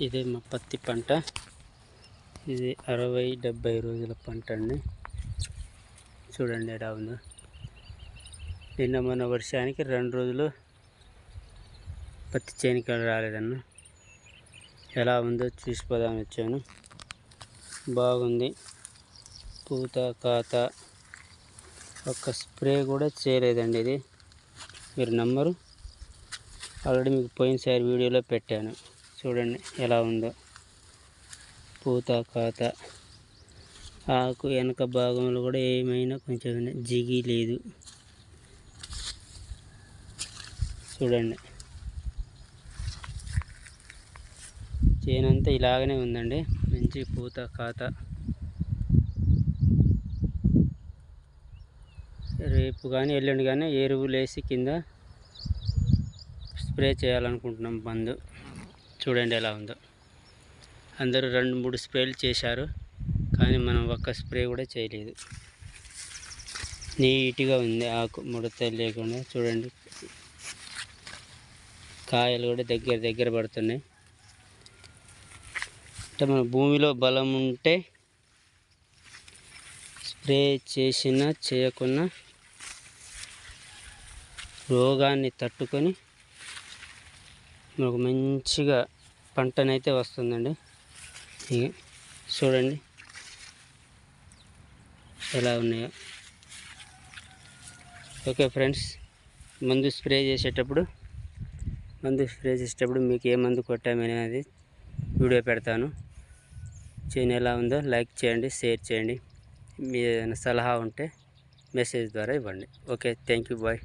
ఇదే మా పత్తి పంట. ఇది అరవై డెబ్బై రోజుల పంట అండి. చూడండి ఎలా ఉందో. నిన్న మొన్న వర్షానికి రెండు రోజులు పత్తి చేనిక రాలేదన్న. ఎలా ఉందో చూసిపోదామని వచ్చాను. బాగుంది. పూత కాత ఒక్క స్ప్రే కూడా చేయలేదండి ఇది. మీరు నమ్మరు. ఆల్రెడీ మీకు పోయినసారి వీడియోలో పెట్టాను. చూడండి ఎలా ఉందో. పూత కాత ఆకు వెనక భాగంలో కూడా ఏమైనా కొంచెం జిగి లేదు. చూడండి. చేనంతా ఇలాగనే ఉందండి. మంచి పూత కాత రేపు కానీ ఎల్లుండి కానీ ఎరువులు వేసి కింద స్ప్రే చేయాలనుకుంటున్నాం మందు. చూడండి ఎలా ఉందో. అందరూ రెండు మూడు స్ప్రేలు చేశారు. కానీ మనం ఒక్క స్ప్రే కూడా చేయలేదు. నీట్గా ఉంది ఆకు ముడత లేకుండా చూడండి. కాయలు కూడా దగ్గర దగ్గర పడుతున్నాయి. అంటే మన భూమిలో బలం ఉంటే స్ప్రే చేసినా చేయకున్నా రోగాన్ని తట్టుకొని మనకు మంచిగా పంటనైతే వస్తుందండి. ఇక చూడండి. ఎలా ఉన్నాయో. ఓకే ఫ్రెండ్స్ మందు స్ప్రే చేసేటప్పుడు మందు స్ప్రే చేసేటప్పుడు మీకు ఏ మందు కొట్టామనేది వీడియో పెడతాను. చేయని ఎలా ఉందో లైక్ చేయండి షేర్ చేయండి. మీ ఏదైనా సలహా ఉంటే మెసేజ్ ద్వారా ఇవ్వండి. Okay thank you bye.